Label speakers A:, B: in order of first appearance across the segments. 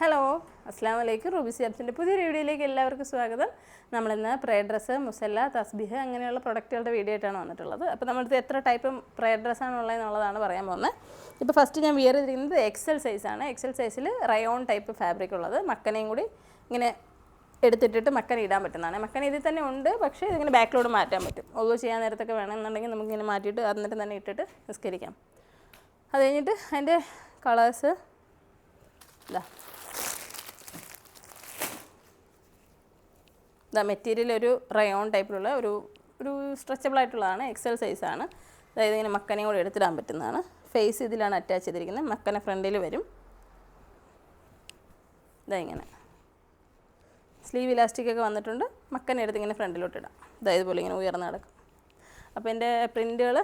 A: Hello അസ്സാം വലൈക്കും Ruby സിയാബ്സിന്റെ പുതിയൊരു വീഡിയോയിലേക്ക് എല്ലാവർക്കും സ്വാഗതം. നമ്മളിന്ന് പ്രേ ഡ്രസ്സ് മുസല്ല തസ്ബിഹ് അങ്ങനെയുള്ള പ്രൊഡക്റ്റുകളുടെ വീഡിയോ ആയിട്ടാണ് വന്നിട്ടുള്ളത്. അപ്പോൾ നമ്മളിത് എത്ര ടൈപ്പ് പ്രേ ഡ്രസ്സാണ് ഉള്ളതെന്നുള്ളതാണ് പറയാൻ പോകുന്നത്. ഇപ്പോൾ ഫസ്റ്റ് ഞാൻ വിയർ ചെയ്തിരിക്കുന്നത് എക്സൽ സൈസാണ് എക്സൽ സൈസിൽ റയോൺ ടൈപ്പ് ഫാബ്രിക് ഉള്ളത്. മക്കനെയും കൂടി ഇങ്ങനെ എടുത്തിട്ടിട്ട് മക്കൻ ഇടാൻ പറ്റുന്നതാണ്. മക്കൻ ഇതിൽ തന്നെ ഉണ്ട് പക്ഷേ ഇതിങ്ങനെ ബാക്കിലോട് മാറ്റാൻ പറ്റും. ഒന്നും ചെയ്യാൻ നേരത്തൊക്കെ വേണമെന്നുണ്ടെങ്കിൽ നമുക്കിങ്ങനെ മാറ്റിയിട്ട് അന്നിട്ട് തന്നെ ഇട്ടിട്ട് നിസ്കരിക്കാം. അത് കഴിഞ്ഞിട്ട് അതിന്റെ കളേഴ്സ് ഇതാ ഇതാ മെറ്റീരിയൽ ഒരു റയോൺ ടൈപ്പിലുള്ള ഒരു ഒരു സ്ട്രെച്ചബിൾ ആയിട്ടുള്ളതാണ് എക്സൽ സൈസാണ് അതായത് ഇങ്ങനെ മക്കനെ കൂടെ എടുത്തിടാൻ പറ്റുന്നതാണ്. ഫേസ് ഇതിലാണ് അറ്റാച്ച് ചെയ്തിരിക്കുന്നത്. മക്കനെ ഫ്രണ്ടിൽ വരും. ഇതാ ഇങ്ങനെ. സ്ലീവ് ഇലാസ്റ്റിക് ഒക്കെ വന്നിട്ടുണ്ട്. മക്കനെ എടുത്ത് ഇങ്ങനെ ഫ്രണ്ടിലോട്ട് ഇടാം. ഇതാ ഇതുപോലെ ഇങ്ങനെ ഉയർന്ന് കിടക്കും അപ്പോൾ എന്റെ പ്രിന്റുകൾ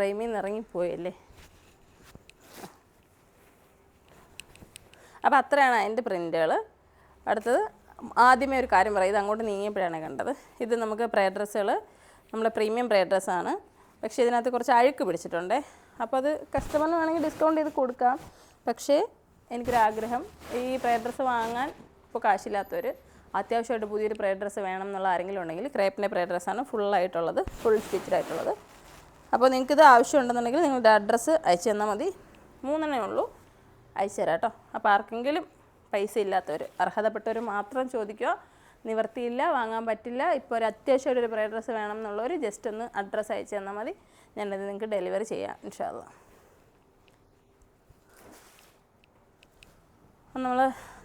A: ഫ്രെയിമിൽ നിന്ന് ഇറങ്ങിപ്പോയല്ലേ അപ്പോൾ അത്രയാണ് അതിന്റെ പ്രിന്റുകൾ അടുത്തത് ആദ്യമേ ഒരു കാര്യം പറയാം. ഇത് അങ്ങോട്ട് നീങ്ങിയപ്പോഴാണ് കണ്ടത്. ഇത് നമുക്ക് പ്രേ ഡ്രസ്സുകൾ നമ്മുടെ പ്രീമിയം പ്രേ ഡ്രസ്സാണ് പക്ഷേ ഇതിനകത്ത് കുറച്ച് അഴുക്ക് പിടിച്ചിട്ടുണ്ട്. അപ്പോൾ അത് കസ്റ്റമറിന് വേണമെങ്കിൽ ഡിസ്കൗണ്ട് ചെയ്ത് കൊടുക്കാം. പക്ഷേ എനിക്കൊരാഗ്രഹം ഈ പ്രേ ഡ്രസ്സ് വാങ്ങാൻ ഇപ്പോൾ കാശില്ലാത്തവർ അത്യാവശ്യമായിട്ട് പുതിയൊരു പ്രേ ഡ്രസ്സ് വേണം എന്നുള്ള ആരെങ്കിലും ഉണ്ടെങ്കിൽ ക്രേപ്പിന്റെ പ്രേ ഡ്രസ്സാണ് ഫുള്ളായിട്ടുള്ളത് ഫുൾ സ്റ്റിച്ചഡ് ആയിട്ടുള്ളത്. അപ്പോൾ നിങ്ങൾക്ക് നിങ്ങൾക്കിത് ആവശ്യമുണ്ടെന്നുണ്ടെങ്കിൽ നിങ്ങളുടെ അഡ്രസ്സ് അയച്ചു തന്നാൽ മതി. മൂന്നെണ്ണേ ഉള്ളൂ. അയച്ചു തരാം കേട്ടോ. അപ്പോൾ ആർക്കെങ്കിലും പൈസ ഇല്ലാത്തവർ അർഹതപ്പെട്ടവർ മാത്രം ചോദിക്കുക. നിവർത്തിയില്ല വാങ്ങാൻ പറ്റില്ല ഇപ്പോൾ ഒരു അത്യാവശ്യമായിട്ട് ഒരു പ്രേ ഡ്രസ്സ് വേണം എന്നുള്ളവർ ജസ്റ്റ് ഒന്ന് അഡ്രസ്സ് അയച്ചു തന്നാൽ മതി. ഞാനത് നിങ്ങൾക്ക് ഡെലിവറി ചെയ്യാം ഇൻഷാല്ല നമ്മൾ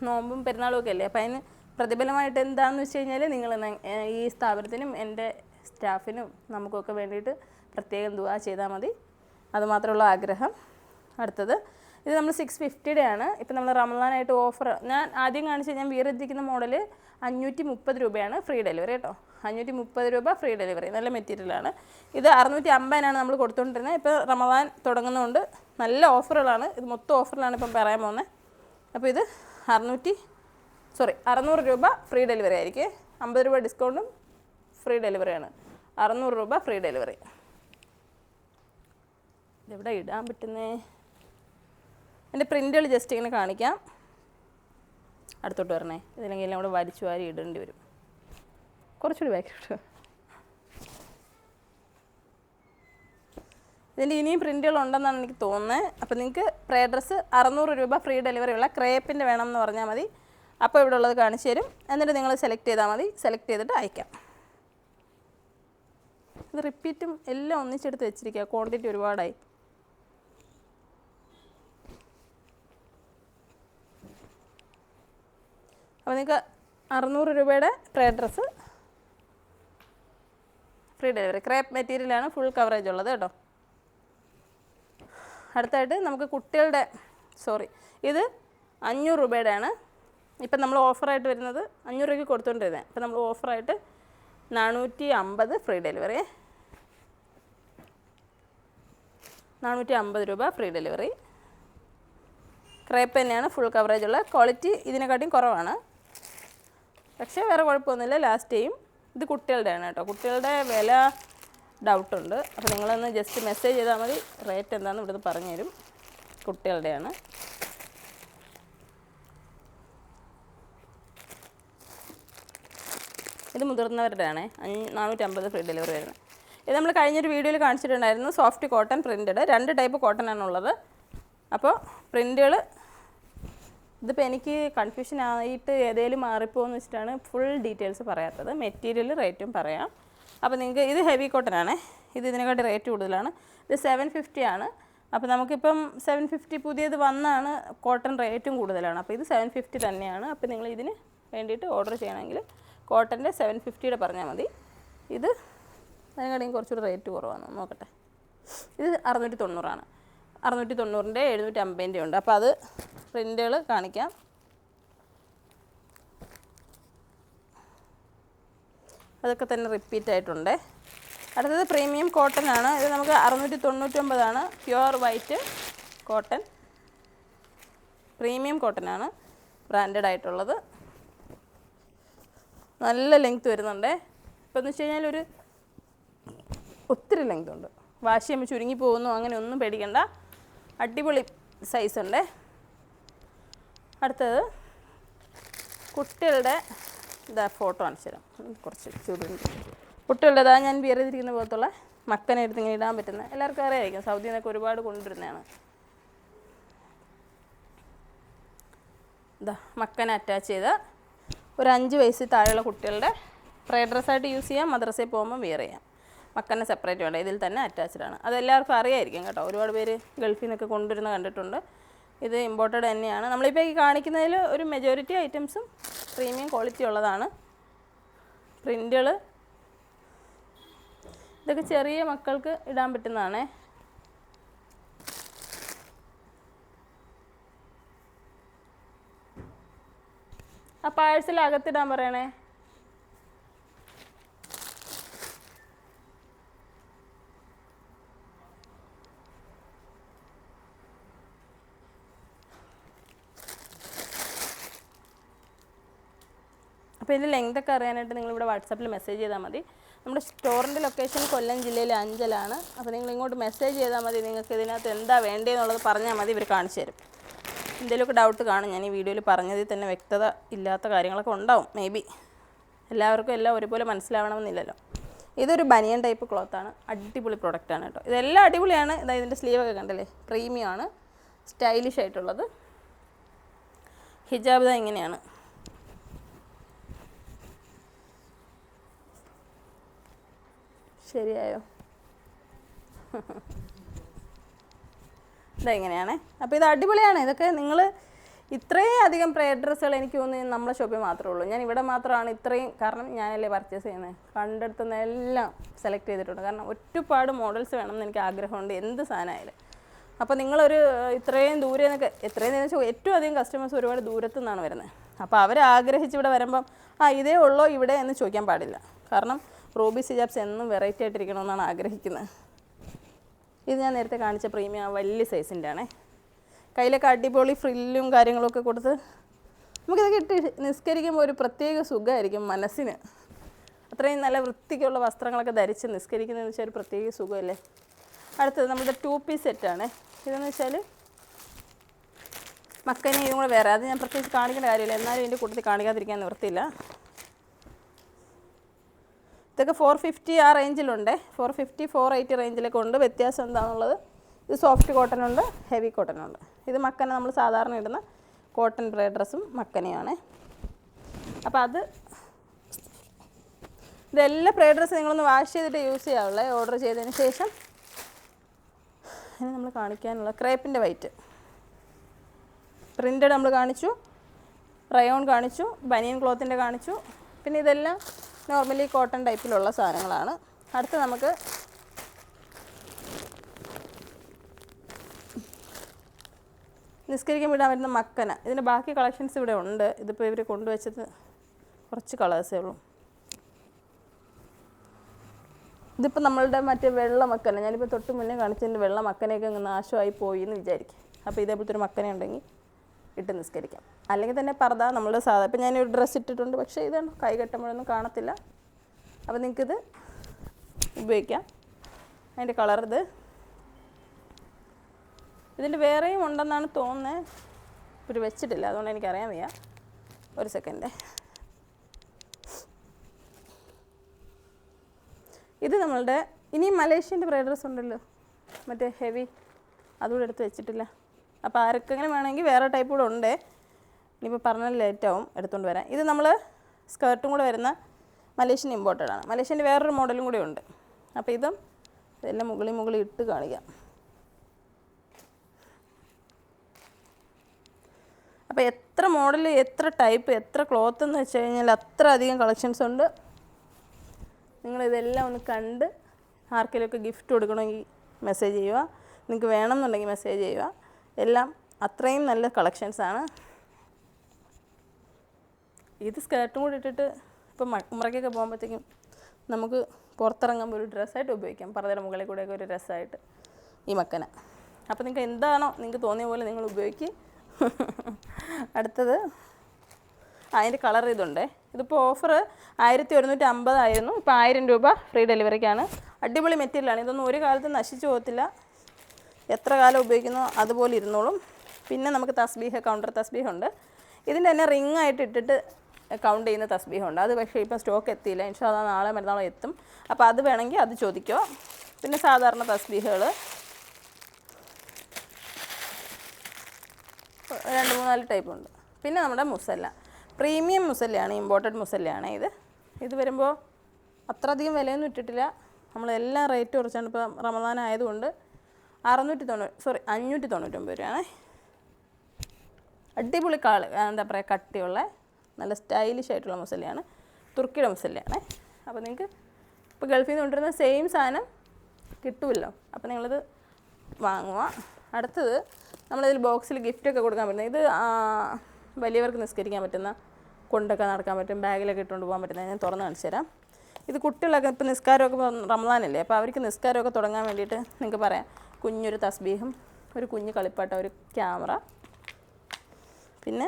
A: നോമ്പും പെരുന്നാളും ഒക്കെ അല്ലേ? അപ്പോൾ അതിന് പ്രതിഫലമായിട്ട് എന്താണെന്ന് വെച്ച് കഴിഞ്ഞാൽ നിങ്ങൾ ഈ സ്ഥാപനത്തിനും എന്റെ സ്റ്റാഫിനും നമുക്കൊക്കെ വേണ്ടിയിട്ട് പ്രത്യേകം ദുവാ ചെയ്താൽ മതി. അതുമാത്രമുള്ള ആഗ്രഹം. അടുത്തത് ഇത് നമ്മൾ സിക്സ് ഫിഫ്റ്റിയുടെ ആണ് ഇപ്പം നമ്മൾ റമദാനായിട്ട് ഓഫർ ഞാൻ ആദ്യം കാണിച്ച് ഞാൻ വീറെത്തിക്കുന്ന മോഡൽ അഞ്ഞൂറ്റി മുപ്പത് രൂപയാണ് ഫ്രീ ഡെലിവറി കേട്ടോ അഞ്ഞൂറ്റി മുപ്പത് രൂപ ഫ്രീ ഡെലിവറി നല്ല മെറ്റീരിയലാണ് ഇത് അറുന്നൂറ്റി അമ്പതിനാണ് നമ്മൾ കൊടുത്തുകൊണ്ടിരുന്നത്. ഇപ്പോൾ റമദാൻ തുടങ്ങുന്നതുകൊണ്ട് നല്ല ഓഫറുകളാണ്. ഇത് മൊത്തം ഓഫറിലാണ് ഇപ്പം പറയാൻ പോകുന്നത്. അപ്പോൾ ഇത് അറുന്നൂറ്റി സോറി അറുന്നൂറ് രൂപ ഫ്രീ ഡെലിവറി ആയിരിക്കും. അമ്പത് രൂപ ഡിസ്കൗണ്ടും ഫ്രീ ഡെലിവറിയാണ് അറുന്നൂറ് രൂപ ഫ്രീ ഡെലിവറി ഇതെവിടെ ഇടാൻ പറ്റുന്നേ? എന്റെ പ്രിന്റുകൾ ജസ്റ്റ് ഇങ്ങനെ കാണിക്കാം. അടുത്തോട്ട് വരണേ. ഇതിലെങ്കിലും നമ്മൾ വരിച്ചു വാരി ഇടേണ്ടി വരും. കുറച്ചുകൂടി ബാക്കിലോട്ട് ഇതിന്റെ ഇനിയും പ്രിന്റുകൾ ഉണ്ടെന്നാണ് എനിക്ക് തോന്നുന്നത് അപ്പോൾ നിങ്ങൾക്ക് പ്രേ ഡ്രസ്സ് അറുന്നൂറ് രൂപ ഫ്രീ ഡെലിവറി ഉള്ള ക്രേപ്പിന്റെ വേണം എന്ന് പറഞ്ഞാൽ മതി. അപ്പോൾ ഇവിടെ ഉള്ളത് കാണിച്ചു തരും. എന്നിട്ട് നിങ്ങൾ സെലക്ട് ചെയ്താൽ മതി. സെലക്ട് ചെയ്തിട്ട് അയക്കാം. ഇത് റിപ്പീറ്റും എല്ലാം ഒന്നിച്ചെടുത്ത് വെച്ചിരിക്കുക. ക്വാണ്ടിറ്റി ഒരുപാടായി. അപ്പോൾ നിങ്ങൾക്ക് അറുന്നൂറ് രൂപയുടെ crepe dress free delivery crepe മെറ്റീരിയലാണ് ഫുൾ കവറേജ് ഉള്ളത് കേട്ടോ. അടുത്തായിട്ട് നമുക്ക് കുട്ടികളുടെ സോറി ഇത് അഞ്ഞൂറ് രൂപയുടെയാണ്. ഇപ്പം നമ്മൾ ഓഫറായിട്ട് വരുന്നത് അഞ്ഞൂറ് രൂപയ്ക്ക് കൊടുത്തുകൊണ്ടിരുന്നത് ഇപ്പം നമ്മൾ ഓഫറായിട്ട് നാനൂറ്റി അമ്പത് ഫ്രീ ഡെലിവറി നാനൂറ്റി അമ്പത് രൂപ ഫ്രീ ഡെലിവറി ക്രേപ്പ് തന്നെയാണ് ഫുൾ കവറേജ് ഉള്ള. ക്വാളിറ്റി ഇതിനെക്കാട്ടിയും കുറവാണ്. പക്ഷേ വേറെ കുഴപ്പമൊന്നുമില്ല. ലാസ്റ്റ് ടൈം ഇത് കുട്ടികളുടെയാണ് കേട്ടോ. കുട്ടികളുടെ വില ഡൗട്ടുണ്ട് അപ്പോൾ നിങ്ങളൊന്ന് ജസ്റ്റ് മെസ്സേജ് ചെയ്താൽ മതി. റേറ്റ് എന്താണെന്ന് ഇവിടുന്ന് പറഞ്ഞു തരും കുട്ടികളുടെയാണ്. ഇത് മുതിർന്നവരുടെയാണ്. നാനൂറ്റമ്പത് ഫ്രീ ഡെലിവറി വരുന്നത് ഇത് നമ്മൾ കഴിഞ്ഞൊരു വീഡിയോയിൽ കാണിച്ചിട്ടുണ്ടായിരുന്നു. സോഫ്റ്റ് കോട്ടൺ പ്രിന്റഡ് രണ്ട് ടൈപ്പ് കോട്ടൺ ആണുള്ളത്. അപ്പോൾ പ്രിന്റുകൾ ഇതിപ്പോൾ എനിക്ക് കൺഫ്യൂഷൻ ആയിട്ട് ഏതെങ്കിലും മാറിപ്പോകുമെന്ന് വെച്ചിട്ടാണ് ഫുൾ ഡീറ്റെയിൽസ് പറയാത്തത്. മെറ്റീരിയൽ റേറ്റും പറയാം. അപ്പോൾ നിങ്ങൾക്ക് ഇത് ഹെവി കോട്ടൺ ആണ്. ഇത് ഇതിനെക്കാട്ടി റേറ്റ് കൂടുതലാണ്. ഇത് സെവൻ ഫിഫ്റ്റി ആണ്. അപ്പോൾ നമുക്കിപ്പം സെവൻ ഫിഫ്റ്റി പുതിയത് വന്നാണ് കോട്ടൺ റേറ്റും കൂടുതലാണ്. അപ്പോൾ ഇത് സെവൻ ഫിഫ്റ്റി തന്നെയാണ്. അപ്പോൾ നിങ്ങൾ ഇതിന് വേണ്ടിയിട്ട് ഓർഡർ ചെയ്യണമെങ്കിൽ കോട്ടന്റെ സെവൻ ഫിഫ്റ്റിയുടെ പറഞ്ഞാൽ മതി. ഇത് അതിനെക്കാട്ടിയും കുറച്ചുകൂടി റേറ്റ് കുറവാണ് നോക്കട്ടെ. ഇത് അറുന്നൂറ്റി തൊണ്ണൂറാണ്. അറുന്നൂറ്റി തൊണ്ണൂറിന്റെ എഴുന്നൂറ്റി അമ്പതിന്റെ ഉണ്ട്. അപ്പോൾ അത് പ്രിന്റുകൾ കാണിക്കാം. അതൊക്കെ തന്നെ റിപ്പീറ്റ് ആയിട്ടുണ്ട്. അടുത്തത് പ്രീമിയം കോട്ടൺ ആണ്. ഇത് നമുക്ക് അറുന്നൂറ്റി തൊണ്ണൂറ്റൊമ്പതാണ് pure white cotton. Premium cotton ആണ് ബ്രാൻഡഡ് ആയിട്ടുള്ളത്. നല്ല ലെങ്ത് വരുന്നുണ്ട്. ഇപ്പം എന്ന് വെച്ച് കഴിഞ്ഞാൽ ഒരു ഒത്തിരി ലെങ്ത് ഉണ്ട്. വാശി ചുരുങ്ങി പോകുന്നു അങ്ങനെ ഒന്നും പേടിക്കണ്ട. അടിപൊളി സൈസ് ഉണ്ട്. അടുത്തത് കുട്ടികളുടെ ഇതാ ഫോട്ടോ കാണിച്ചു കുറച്ച് ചൂടുണ്ട് കുട്ടികളുടെ ഇതാ ഞാൻ വിയർ ചെയ്തിരിക്കുന്ന പോലത്തുള്ള മക്കനെ എടുത്ത് ഇങ്ങനെ ഇടാൻ പറ്റുന്ന. എല്ലാവർക്കും അറിയായിരിക്കും. സൗദിയിൽ നിന്നൊക്കെ ഒരുപാട് കൊണ്ടുവരുന്നതാണ്. ഇതാ മക്കനെ അറ്റാച്ച് ചെയ്ത ഒരു അഞ്ച് വയസ്സിൽ താഴെയുള്ള കുട്ടികളുടെ പ്രയർ ഡ്രസ്സായിട്ട് യൂസ് ചെയ്യാം. മദ്രസയിൽ പോകുമ്പോൾ വിയർ ചെയ്യാം. മക്കനെ സെപ്പറേറ്റ് വേണ്ട. ഇതിൽ തന്നെ അറ്റാച്ച്ഡ് ആണ്. അതെല്ലാവർക്കും അറിയായിരിക്കും കേട്ടോ. ഒരുപാട് പേര് ഗൾഫിൽ നിന്നൊക്കെ കൊണ്ടുവരുന്ന കണ്ടിട്ടുണ്ട്. ഇത് ഇമ്പോർട്ടഡ് തന്നെയാണ്. നമ്മളിപ്പോൾ ഈ കാണിക്കുന്നതിൽ ഒരു മെജോറിറ്റി ഐറ്റംസും പ്രീമിയം ക്വാളിറ്റി ഉള്ളതാണ്. പ്രിന്റുകൾ ഇതൊക്കെ ചെറിയ മക്കൾക്ക് ഇടാൻ പറ്റുന്നതാണേ. ആ പാഴ്സൽ അകത്തിടാൻ പറയണേ. അപ്പോൾ ഇതിന്റെ ലെങ്ത് ഒക്കെ അറിയാനായിട്ട് നിങ്ങൾ ഇവിടെ വാട്സാപ്പിൽ മെസ്സേജ് ചെയ്താൽ മതി. നമ്മുടെ സ്റ്റോറിന്റെ ലൊക്കേഷൻ കൊല്ലം ജില്ലയിലെ അഞ്ചലാണ്. അപ്പോൾ നിങ്ങൾ ഇങ്ങോട്ട് മെസ്സേജ് ചെയ്താൽ മതി. നിങ്ങൾക്ക് ഇതിനകത്ത് എന്താ വേണ്ടതെന്നുള്ളത് പറഞ്ഞാൽ മതി. ഇവർ കാണിച്ചു തരും. എന്തെങ്കിലുമൊക്കെ ഡൗട്ട് കാണും. ഞാൻ ഈ വീഡിയോയിൽ പറഞ്ഞതിൽ തന്നെ വ്യക്തത ഇല്ലാത്ത കാര്യങ്ങളൊക്കെ ഉണ്ടാവും. മേ ബി എല്ലാവർക്കും എല്ലാം ഒരുപോലെ മനസ്സിലാവണമെന്നില്ലല്ലോ. ഇതൊരു ബനിയൻ ടൈപ്പ് ക്ലോത്താണ് അടിപൊളി പ്രൊഡക്റ്റാണ് കേട്ടോ. ഇതെല്ലാം അടിപൊളിയാണ്. ഇതാ ഇതിന്റെ സ്ലീവൊക്കെ കണ്ടല്ലേ? പ്രീമിയമാണ് സ്റ്റൈലിഷ് ആയിട്ടുള്ളത്. ഹിജാബ് ഇങ്ങനെയാണ്. ശരിയായോ? ഇതെങ്ങനെയാണ് അപ്പോൾ ഇത് അടിപൊളിയാണ്. ഇതൊക്കെ നിങ്ങൾ ഇത്രയും അധികം പ്രയർ ഡ്രസ്സുകൾ എനിക്ക് തോന്നുന്നു നമ്മളെ ഷോപ്പിൽ മാത്രമേ ഉള്ളൂ. ഞാൻ ഇവിടെ മാത്രമാണ് ഇത്രയും കാരണം ഞാനല്ലേ പർച്ചേസ് ചെയ്യുന്നത് കണ്ടെടുത്തുന്ന എല്ലാം സെലക്ട് ചെയ്തിട്ടുണ്ട്. കാരണം ഒരുപാട് മോഡൽസ് വേണമെന്ന് എനിക്ക് ആഗ്രഹമുണ്ട്. എന്ത് സാധനമായാലും. അപ്പോൾ നിങ്ങളൊരു ഇത്രയും ദൂരെ നിന്നൊക്കെ എത്രയും നേരം വെച്ചാൽ ഏറ്റവും അധികം കസ്റ്റമേഴ്സ് ഒരുപാട് ദൂരത്തു നിന്നാണ് വരുന്നത്. അപ്പോൾ അവർ ആഗ്രഹിച്ച് ഇവിടെ വരുമ്പം ആ ഇതേ ഉള്ളോ ഇവിടെ? എന്ന് ചോദിക്കാൻ പാടില്ല. കാരണം റൂബി സിജാബ്സ് എന്നും വെറൈറ്റി ആയിട്ടിരിക്കണമെന്നാണ് ആഗ്രഹിക്കുന്നത്. ഇത് ഞാൻ നേരത്തെ കാണിച്ച പ്രീമിയം വലിയ സൈസിന്റെ ആണേ. കയ്യിലൊക്കെ അടിപൊളി ഫ്രില്ലും കാര്യങ്ങളൊക്കെ കൊടുത്ത് നമുക്കിതൊക്കെ ഇട്ട് നിസ്കരിക്കുമ്പോൾ ഒരു പ്രത്യേക സുഖമായിരിക്കും മനസ്സിന്. അത്രയും നല്ല വൃത്തിക്കുള്ള വസ്ത്രങ്ങളൊക്കെ ധരിച്ച് നിസ്കരിക്കുന്നതെന്ന് വെച്ചാൽ ഒരു പ്രത്യേക സുഖമല്ലേ? അടുത്തത് നമ്മുടെ ടു പീസ് സെറ്റാണ് ഇതെന്ന് വെച്ചാൽ മക്കനെ ഇതും കൂടെ വേറെ. അത് ഞാൻ പ്രത്യേകിച്ച് കാണിക്കേണ്ട കാര്യമില്ല. എന്നാലും ഇതിന്റെ കൂട്ടത്തിൽ കാണിക്കാതിരിക്കാൻ നിവൃത്തിയില്ല. ഇതൊക്കെ ഫോർ ഫിഫ്റ്റി ആ റേഞ്ചിലുണ്ട് ഫോർ ഫിഫ്റ്റി ഫോർ എയ്റ്റി റേഞ്ചിലൊക്കെ ഉണ്ട്. വ്യത്യാസം എന്താണെന്നുള്ളത് ഇത് സോഫ്റ്റ് കോട്ടൺ ഉണ്ട് ഹെവി കോട്ടൺ ഉണ്ട്. ഇത് മക്കന നമ്മൾ സാധാരണ ഇടുന്ന കോട്ടൺ ബ്രേ ഡ്രസ്സും മക്കനെയാണ്. അപ്പോൾ അത് ഇതെല്ലാം പ്രേ ഡ്രസ്സ് നിങ്ങളൊന്ന് വാഷ് ചെയ്തിട്ട് യൂസ് ചെയ്യാവുള്ളേ ഓർഡർ ചെയ്തതിന് ശേഷം ഇനി നമ്മൾ കാണിക്കാനുള്ള ക്രേപ്പിന്റെ വൈറ്റ് പ്രിന്റഡ് നമ്മൾ കാണിച്ചു റയോൺ കാണിച്ചു ബനിയൻ ക്ലോത്തിന്റെ കാണിച്ചു. പിന്നെ ഇതെല്ലാം നോർമലി കോട്ടൺ ടൈപ്പിലുള്ള സാധനങ്ങളാണ്. അടുത്ത് നമുക്ക് നിസ്കരിക്കാൻ വിടാൻ വരുന്ന മക്കന. ഇതിന്റെ ബാക്കി കളക്ഷൻസ് ഇവിടെ ഉണ്ട്. ഇതിപ്പോൾ ഇവർ കൊണ്ടുവച്ചത് കുറച്ച് കളേഴ്സേ ഉള്ളൂ. ഇതിപ്പോൾ നമ്മളുടെ മറ്റേ വെള്ള മക്കന. ഞാനിപ്പോൾ തൊട്ട് മുന്നേ കാണിച്ചതിന്റെ വെള്ള മക്കനയൊക്കെ നാശമായി പോയി എന്ന് വിചാരിക്കും. അപ്പോൾ ഇതേപോലത്തെ ഒരു മക്കന ഉണ്ടെങ്കിൽ ഇട്ട് നിസ്കരിക്കാം. അല്ലെങ്കിൽ തന്നെ പർദ്ദ നമ്മൾ സാധാ ഇപ്പം ഞാനൊരു ഡ്രസ്സ് ഇട്ടിട്ടുണ്ട് പക്ഷേ ഇതാണ് കൈ കെട്ടുമ്പോഴൊന്നും കാണത്തില്ല. അപ്പോൾ നിങ്ങൾക്കിത് ഉപയോഗിക്കാം. അതിന്റെ കളർ ഇത്. ഇതിന്റെ വേറെയും ഉണ്ടെന്നാണ് തോന്നുന്നത് ഇവർ വെച്ചിട്ടില്ല അതുകൊണ്ട് എനിക്കറിയാൻ വയ്യ. ഒരു സെക്കൻഡ് ഇത് നമ്മളുടെ ഇനി മലേഷ്യന്റെ ബ്രൈഡ്രസ് ഉണ്ടല്ലോ. മറ്റേ ഹെവി. അതുകൂടെ എടുത്ത് വെച്ചിട്ടില്ല. അപ്പോൾ ആർക്കെങ്കിലും വേണമെങ്കിൽ വേറെ ടൈപ്പ് കൂടെ ഉണ്ട്. ഇനിയിപ്പോൾ പറഞ്ഞ ലേറ്റ് ആവും എടുത്തുകൊണ്ട് വരാം. ഇത് നമ്മൾ സ്കേർട്ടും കൂടെ വരുന്ന മലേഷ്യൻ ഇമ്പോർട്ടഡ് ആണ്. മലേഷ്യന്റെ വേറൊരു മോഡലും കൂടെ ഉണ്ട്. അപ്പോൾ ഇതും ഇതെല്ലാം മുകളിൽ മുകളിൽ ഇട്ട് കാണിക്കാം. അപ്പോൾ എത്ര മോഡൽ എത്ര ടൈപ്പ് എത്ര ക്ലോത്ത് എന്ന് വെച്ച് കഴിഞ്ഞാൽ അത്ര അധികം കളക്ഷൻസ് ഉണ്ട്. നിങ്ങളിതെല്ലാം ഒന്ന് കണ്ട് ആർക്കെങ്കിലുമൊക്കെ ഗിഫ്റ്റ് കൊടുക്കണമെങ്കിൽ മെസ്സേജ് ചെയ്യുക. നിങ്ങൾക്ക് വേണമെന്നുണ്ടെങ്കിൽ മെസ്സേജ് ചെയ്യുക. എല്ലാം അത്രയും നല്ല കളക്ഷൻസാണ് ഇത് സ്കേർട്ടും കൂടി ഇട്ടിട്ട് ഇപ്പം ഉമ്മറയ്ക്കൊക്കെ പോകുമ്പോഴത്തേക്കും നമുക്ക് പുറത്തിറങ്ങുമ്പോൾ ഒരു ഡ്രസ്സായിട്ട് ഉപയോഗിക്കാം. പറഞ്ഞ മുകളിൽ കൂടെയൊക്കെ ഒരു ഡ്രസ്സായിട്ട് ഈ മക്കന. അപ്പോൾ നിങ്ങൾക്ക് എന്താണോ നിങ്ങൾക്ക് തോന്നിയ പോലെ നിങ്ങൾ ഉപയോഗിക്കുക അടുത്തത് അതിന്റെ കളർ ഇതുണ്ട്. ഇതിപ്പോൾ ഓഫർ ആയിരത്തി ഒരുന്നൂറ്റി അമ്പതായിരുന്നു ഇപ്പോൾ ആയിരം രൂപ ഫ്രീ ഡെലിവറിക്കാണ് അടിപൊളി മെറ്റീരിയലാണ് ഇതൊന്നും ഒരു കാലത്ത് നശിച്ചു പോകത്തില്ല. എത്ര കാലം ഉപയോഗിക്കുന്നു അതുപോലെ ഇരുന്നോളും. പിന്നെ നമുക്ക് തസ്ബീഹ് കൗണ്ടർ തസ്ബീഹ് ഉണ്ട്. ഇതിന്റെ തന്നെ റിംഗ് ആയിട്ട് ഇട്ടിട്ട് കൗണ്ട് ചെയ്യുന്ന തസ്ബീഹുണ്ട്. അത് പക്ഷേ ഇപ്പം സ്റ്റോക്ക് എത്തിയില്ല. ഇൻഷാ അല്ലാ നാളെ മറ്റന്നാളെ എത്തും. അപ്പോൾ അത് വേണമെങ്കിൽ അത് ചോദിക്കോ. പിന്നെ സാധാരണ തസ്ബീഹുകൾ. രണ്ട് മൂന്നാൽ ടൈപ്പ് ഉണ്ട്. പിന്നെ നമ്മുടെ മുസല്ല. പ്രീമിയം മുസല്ലയാണ് ഇമ്പോർട്ടഡ് മുസല്ലയാണ് ഇത്. ഇത് വരുമ്പോൾ അത്രയധികം വിലയൊന്നും ഇട്ടിട്ടില്ല. നമ്മളെല്ലാം റേറ്റ് കുറച്ചാണ് ഇപ്പോൾ റമദാൻ ആയതുകൊണ്ട് അറുന്നൂറ്റി തൊണ്ണൂറ് സോറി അഞ്ഞൂറ്റി തൊണ്ണൂറ്റൊമ്പത് രൂപയാണേ. അടിപൊളി കാൾ എന്താ പറയുക കട്ടിയുള്ള നല്ല സ്റ്റൈലിഷ് ആയിട്ടുള്ള മുസല്ലയാണ് തുർക്കിയുടെ മുസല്ലയാണ് അപ്പോൾ നിങ്ങൾക്ക് ഇപ്പോൾ ഗൾഫിൽ നിന്ന് കൊണ്ടുവരുന്ന സെയിം സാധനം കിട്ടുമല്ലോ അപ്പോൾ നിങ്ങളിത് വാങ്ങുക. അടുത്തത് നമ്മളിതിൽ ബോക്സിൽ ഗിഫ്റ്റൊക്കെ കൊടുക്കാൻ പറ്റുന്ന ഇത് വലിയവർക്ക് നിസ്കരിക്കാൻ പറ്റുന്ന കൊണ്ടൊക്കെ നടക്കാൻ പറ്റും ബാഗിലൊക്കെ ഇട്ടുകൊണ്ട് പോകാൻ പറ്റുന്ന ഞാൻ തുറന്ന് കാണിച്ചു തരാം. ഇത് കുട്ടികളൊക്കെ ഇപ്പോൾ നിസ്കാരമൊക്കെ റമദാനല്ലേ അപ്പോൾ അവർക്ക് നിസ്കാരമൊക്കെ തുടങ്ങാൻ വേണ്ടിയിട്ട് നിങ്ങൾക്ക് പറയാം. കുഞ്ഞൊരു തസ്ബീഹും ഒരു കുഞ്ഞ് കളിപ്പാട്ട ഒരു ക്യാമറ. പിന്നെ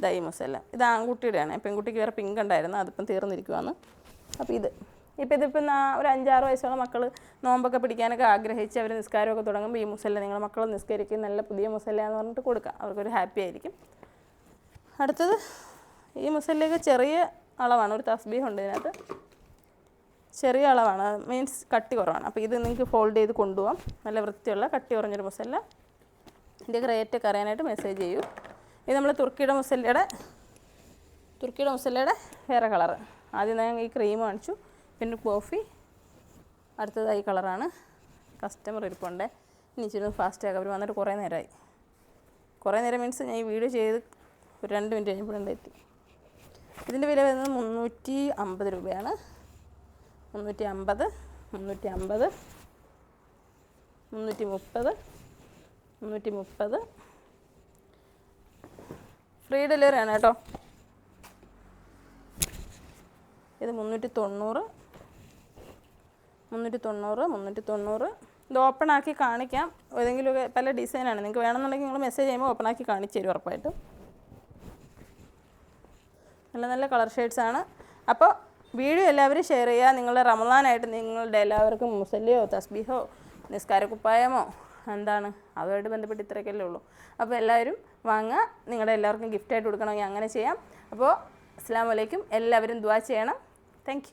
A: ദൈ മുസല്ല ഇത് ആൺകുട്ടിയുടെയാണ്. പെൺകുട്ടിക്ക് വേറെ പിങ്ക് ഉണ്ടായിരുന്നു. അതിപ്പം തീർന്നിരിക്കുവാണ്. അപ്പോൾ ഇത്. ഇപ്പം ഇതിപ്പം നാ- ഒരു അഞ്ചാറ് വയസ്സുള്ള മക്കൾ നോമ്പൊക്കെ പിടിക്കാനൊക്കെ ആഗ്രഹിച്ച് അവർ നിസ്കാരമൊക്കെ തുടങ്ങുമ്പോൾ ഈ മുസല്ല നിങ്ങളുടെ മക്കൾ നിസ്കരിക്കും നല്ല പുതിയ മുസല്ല എന്ന് പറഞ്ഞിട്ട് കൊടുക്കുക അവർക്കൊരു ഹാപ്പി ആയിരിക്കും. അടുത്തത് ഈ മുസല്ലയൊക്കെ ചെറിയ അളവാണ്. ഒരു തസ്ബീഹ് ഉണ്ട് ഇതിനകത്ത്. ചെറിയ അളവാണ്. മീൻസ് കട്ടി കുറവാണ്. അപ്പോൾ ഇത് നിങ്ങൾക്ക് ഫോൾഡ് ചെയ്ത് കൊണ്ടുപോകാം നല്ല വൃത്തിയുള്ള കട്ടി കുറഞ്ഞൊരു മുസല്ല. ഇതിന്റെ റേറ്റ് ഒക്കെ അറിയാനായിട്ട് മെസ്സേജ് ചെയ്യൂ. ഇത് നമ്മൾ തുർക്കിയുടെ മുസല്ലയുടെ തുർക്കിയുടെ മുസല്ലയുടെ വേറെ കളറ് ആദ്യം ഞാൻ ഈ ക്രീം കാണിച്ചു. പിന്നെ കോഫി അടുത്തതായി കളറാണ് കസ്റ്റമർ ഇരിപ്പുണ്ട്. ഇനി ഇച്ചിരി ഫാസ്റ്റ് അവർ വന്നിട്ട് കുറേ നേരമായി കുറേ നേരം മീൻസ് ഞാൻ ഈ വീഡിയോ ചെയ്ത് ഒരു രണ്ട് മിനിറ്റ് കഴിഞ്ഞപ്പോൾ എത്തി. ഇതിന്റെ വില വരുന്നത് മുന്നൂറ്റി അമ്പത് രൂപയാണ്. മുന്നൂറ്റി അമ്പത് മുന്നൂറ്റി അമ്പത് മുന്നൂറ്റി മുപ്പത് മുന്നൂറ്റി മുപ്പത് ഫ്രീ ഡെലിവറി ആണ് കേട്ടോ. ഇത് മുന്നൂറ്റി തൊണ്ണൂറ് മുന്നൂറ്റി തൊണ്ണൂറ് മുന്നൂറ്റി തൊണ്ണൂറ് ഇത് ഓപ്പൺ ആക്കി കാണിക്കാം. ഏതെങ്കിലുമൊക്കെ പല ഡിസൈനാണ് നിങ്ങൾക്ക് വേണമെന്നുണ്ടെങ്കിൽ നിങ്ങൾ മെസ്സേജ് ചെയ്യുമ്പോൾ ഓപ്പൺ ആക്കി കാണിച്ചു തരും ഉറപ്പായിട്ടും. നല്ല നല്ല കളർ ഷെയ്ഡ്സ് ആണ്. അപ്പോൾ വീഡിയോ എല്ലാവരും ഷെയർ ചെയ്യുക. നിങ്ങളുടെ റമദാനായിട്ട് നിങ്ങളുടെ എല്ലാവർക്കും മുസല്ലിയോ തസ്ബീഹോ നിസ്കാരക്കുപ്പായമോ എന്താണ്? അതുമായിട്ട് ബന്ധപ്പെട്ട് ഇത്രയൊക്കെയല്ലേ ഉള്ളൂ. അപ്പോൾ എല്ലാവരും വാങ്ങുക. നിങ്ങളുടെ എല്ലാവർക്കും ഗിഫ്റ്റായിട്ട് കൊടുക്കണമെങ്കിൽ അങ്ങനെ ചെയ്യാം. അപ്പോൾ അസ്സാം വലൈക്കും എല്ലാവരും ദ്വാ ചെയ്യണം. താങ്ക്